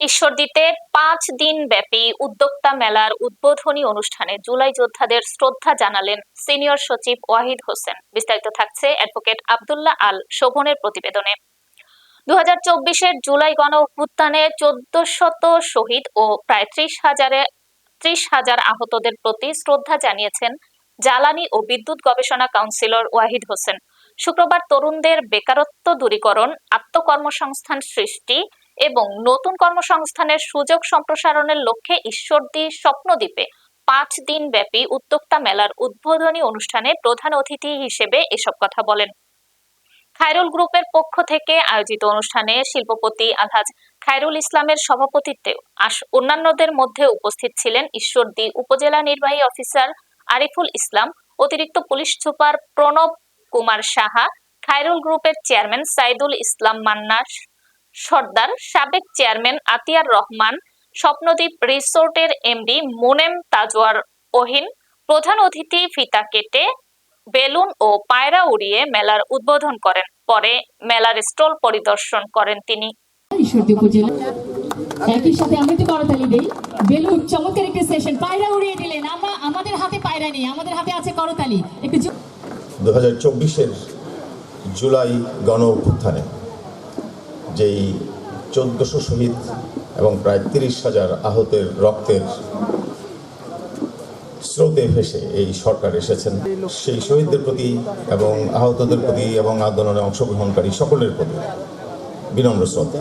ঈশ্বরদীতে পাঁচ দিন ব্যাপী উদ্যোক্তা মেলার উদ্বোধনী অনুষ্ঠানে জুলাই যোদ্ধাদের শ্রদ্ধা জানালেন সিনিয়র সচিব ওয়াহিদ হোসেন। বিস্তারিত থাকছে অ্যাডভোকেট আব্দুল্লাহ আল শোভনের প্রতিবেদনে। দু হাজার চব্বিশের জুলাই গণ অভ্যুত্থানে চোদ্দ শত শহীদ ও প্রায় ত্রিশ হাজারে, ত্রিশ হাজার আহতদের প্রতি শ্রদ্ধা জানিয়েছেন জ্বালানি ও বিদ্যুৎ গবেষণা কাউন্সিলর ওয়াহিদ হোসেন। শুক্রবার তরুণদের বেকারত্ব দূরীকরণ, আত্মকর্মসংস্থান সৃষ্টি এবং নতুন কর্মসংস্থানের সুযোগ সম্প্রসারণের লক্ষ্যে ঈশ্বরদী স্বপ্নদ্বীপে পাঁচ দিন ব্যাপী উদ্যোক্তা মেলার উদ্বোধনী অনুষ্ঠানে প্রধান অতিথি হিসেবে এসব কথা বলেন। খায়রুল গ্রুপের পক্ষ থেকে আয়োজিত অনুষ্ঠানে শিল্পপতি আলহাজ খায়রুল ইসলামের সভাপতিত্বে অন্যান্যদের মধ্যে উপস্থিত ছিলেন ঈশ্বরদী উপজেলা নির্বাহী অফিসার আরিফুল ইসলাম, অতিরিক্ত পুলিশ সুপার প্রণব কুমার সাহা, খায়রুল গ্রুপের চেয়ারম্যান সাইদুল ইসলাম মান্না সর্দার সাবেক চেয়ারম্যান আতিয়ার রহমান স্বপ্নদ্বীপ রিসোর্টের এমডি মোনেম তাজওয়ার ওহিন প্রধান অতিথি ফিতা কেটে বেলুন ও পায়রা উড়িয়ে মেলার উদ্বোধন করেন। পরে মেলার স্টল পরিদর্শন করেন তিনি। একই সাথে আমরা একটু করতালি দেই। বেলুন চমৎকার একটি সেশন পায়রা উড়িয়ে দিলেন। আমরা আমাদের হাতে পায়রা নেই। আমাদের হাতে আছে করতালি। একটু দু হাজার চব্বিশের জুলাই গণ অভ্যুত্থানে যেই চোদ্দশো শহীদ এবং প্রায় তিরিশ হাজার আহতের রক্তের স্রোতে ভেসে এই সরকার এসেছেন। সেই শহীদদের প্রতি এবং আহতদের প্রতি এবং আন্দোলনে অংশগ্রহণকারী সকলের প্রতি বিনম্র শ্রদ্ধা।